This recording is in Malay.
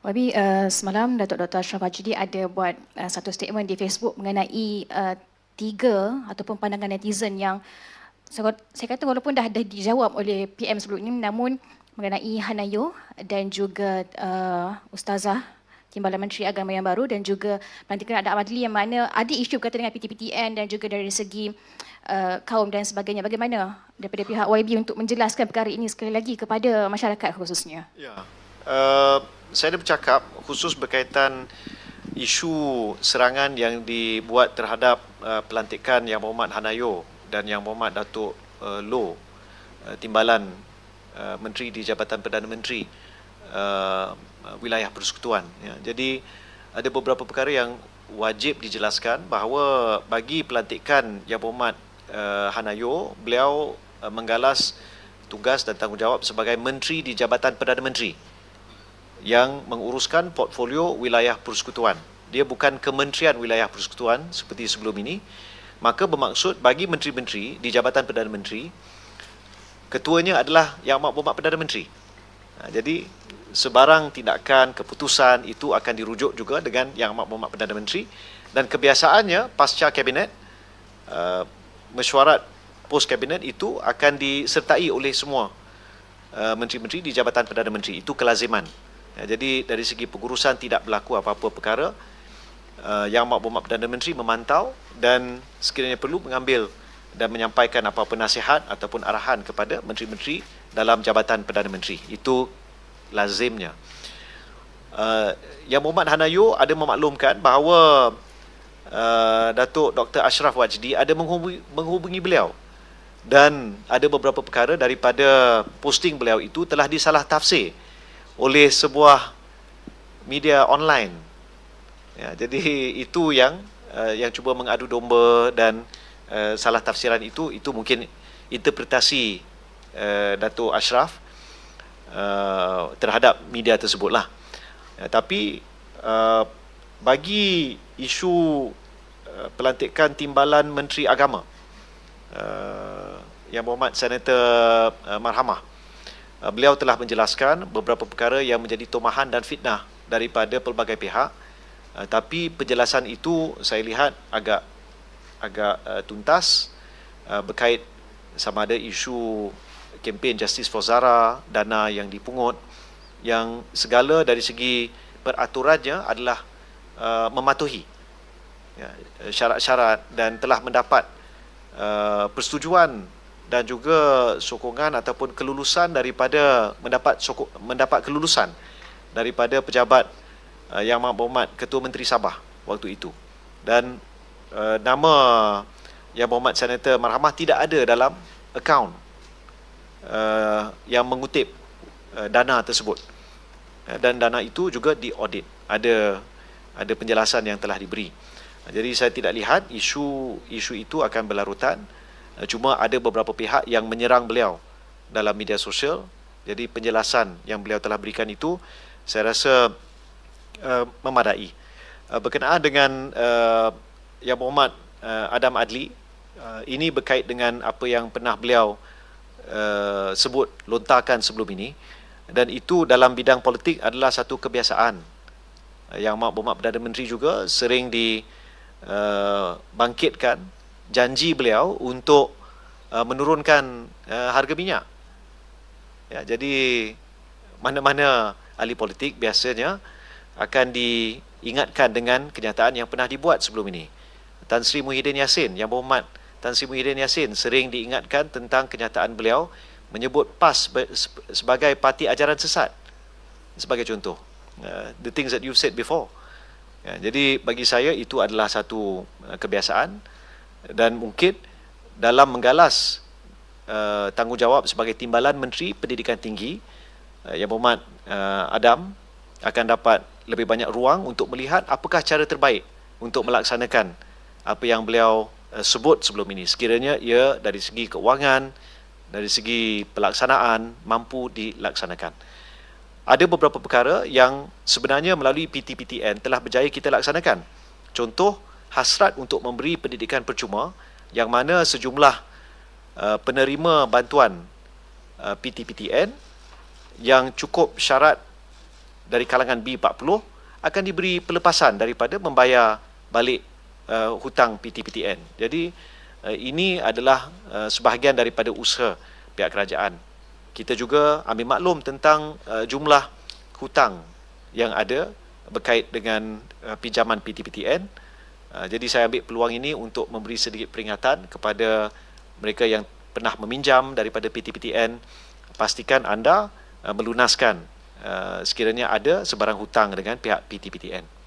Wabi, uh, semalam Datuk Dr. Ashraf Ajdi ada buat uh, satu statement di Facebook mengenai uh, tiga ataupun pandangan netizen yang saya, kata walaupun dah, dah dijawab oleh PM sebelum ini namun mengenai Hanayo dan juga uh, Ustazah Timbalan Menteri Agama yang baru dan juga pelantikan Ada Amadli yang mana ada isu berkaitan dengan PTPTN dan juga dari segi uh, kaum dan sebagainya. Bagaimana daripada pihak YB untuk menjelaskan perkara ini sekali lagi kepada masyarakat khususnya? Ya. Uh, saya ada bercakap khusus berkaitan isu serangan yang dibuat terhadap uh, pelantikan Yang Berhormat Hanayo dan Yang Berhormat Datuk uh, Loh uh, Timbalan uh, Menteri di Jabatan Perdana Menteri uh, Wilayah Persekutuan. Ya. Jadi ada beberapa perkara yang wajib dijelaskan bahawa bagi pelantikan Yang Berhormat uh, Hanayo, beliau uh, menggalas tugas dan tanggungjawab sebagai Menteri di Jabatan Perdana Menteri yang menguruskan portfolio wilayah persekutuan. Dia bukan kementerian wilayah persekutuan seperti sebelum ini. Maka bermaksud bagi menteri-menteri di Jabatan Perdana Menteri, ketuanya adalah Yang Amat Berhormat Perdana Menteri. Ha, jadi, sebarang tindakan, keputusan itu akan dirujuk juga dengan Yang Amat Berhormat Perdana Menteri. Dan kebiasaannya, pasca kabinet, uh, mesyuarat pos kabinet itu akan disertai oleh semua uh, menteri-menteri di Jabatan Perdana Menteri. Itu kelaziman. Ya, jadi dari segi pengurusan tidak berlaku apa-apa perkara. Uh, yang Mak Berhormat Perdana Menteri memantau dan sekiranya perlu mengambil dan menyampaikan apa-apa nasihat ataupun arahan kepada menteri-menteri dalam Jabatan Perdana Menteri. Itu lazimnya. Uh, yang Muhammad Hanayo ada memaklumkan bahawa uh, Datuk Dr. Ashraf Wajdi ada menghubungi, menghubungi beliau dan ada beberapa perkara daripada posting beliau itu telah disalah tafsir oleh sebuah media online. Ya, jadi itu yang uh, yang cuba mengadu domba dan uh, salah tafsiran itu itu mungkin interpretasi uh, Dato Ashraf uh, terhadap media tersebutlah. Ya, tapi uh, bagi isu uh, pelantikan timbalan Menteri Agama uh, yang berhormat Senator uh, Marhamah beliau telah menjelaskan beberapa perkara yang menjadi tomahan dan fitnah daripada pelbagai pihak. Uh, tapi penjelasan itu saya lihat agak agak uh, tuntas berkait sama ada isu kempen Justice for Zara dana yang dipungut yang segala dari segi peraturannya adalah mematuhi ya, syarat-syarat dan telah mendapat persetujuan dan juga sokongan ataupun kelulusan daripada mendapat sokong, mendapat kelulusan daripada pejabat uh, yang berhormat Ketua Menteri Sabah waktu itu. Dan uh, nama yang berhormat Senator Marhamah tidak ada dalam akaun uh, yang mengutip uh, dana tersebut. Dan dana itu juga diaudit. Ada ada penjelasan yang telah diberi. Jadi saya tidak lihat isu isu itu akan berlarutan. Eh, cuma ada beberapa pihak yang menyerang beliau dalam media sosial. Jadi penjelasan yang beliau telah berikan itu saya rasa uh, memadai. Uh, berkenaan dengan uh, Yang Berhormat uh, Adam Adli, uh, ini berkait dengan apa yang pernah beliau uh, sebut lontarkan sebelum ini dan itu dalam bidang politik adalah satu kebiasaan. Uh, yang Mak Berhormat Perdana Menteri juga sering dibangkitkan uh, janji beliau untuk uh, menurunkan uh, harga minyak. Ya, jadi mana-mana ahli politik biasanya akan diingatkan dengan kenyataan yang pernah dibuat sebelum ini. Tan Sri Muhyiddin Yassin yang berhormat Tan Sri Muhyiddin Yassin sering diingatkan tentang kenyataan beliau menyebut PAS sebagai parti ajaran sesat. Sebagai contoh, uh, the things that you've said before. Ya, jadi bagi saya itu adalah satu uh, kebiasaan dan mungkin dalam menggalas uh, tanggungjawab sebagai timbalan Menteri Pendidikan Tinggi uh, yang berhormat uh, Adam akan dapat lebih banyak ruang untuk melihat apakah cara terbaik untuk melaksanakan apa yang beliau uh, sebut sebelum ini. Sekiranya ia dari segi keuangan dari segi pelaksanaan mampu dilaksanakan. Ada beberapa perkara yang sebenarnya melalui PTPTN telah berjaya kita laksanakan. Contoh hasrat untuk memberi pendidikan percuma yang mana sejumlah uh, penerima bantuan uh, PTPTN yang cukup syarat dari kalangan B40 akan diberi pelepasan daripada membayar balik uh, hutang PTPTN. Jadi uh, ini adalah uh, sebahagian daripada usaha pihak kerajaan. Kita juga ambil maklum tentang uh, jumlah hutang yang ada berkait dengan uh, pinjaman PTPTN. Uh, jadi saya ambil peluang ini untuk memberi sedikit peringatan kepada mereka yang pernah meminjam daripada PTPTN pastikan anda uh, melunaskan uh, sekiranya ada sebarang hutang dengan pihak PTPTN.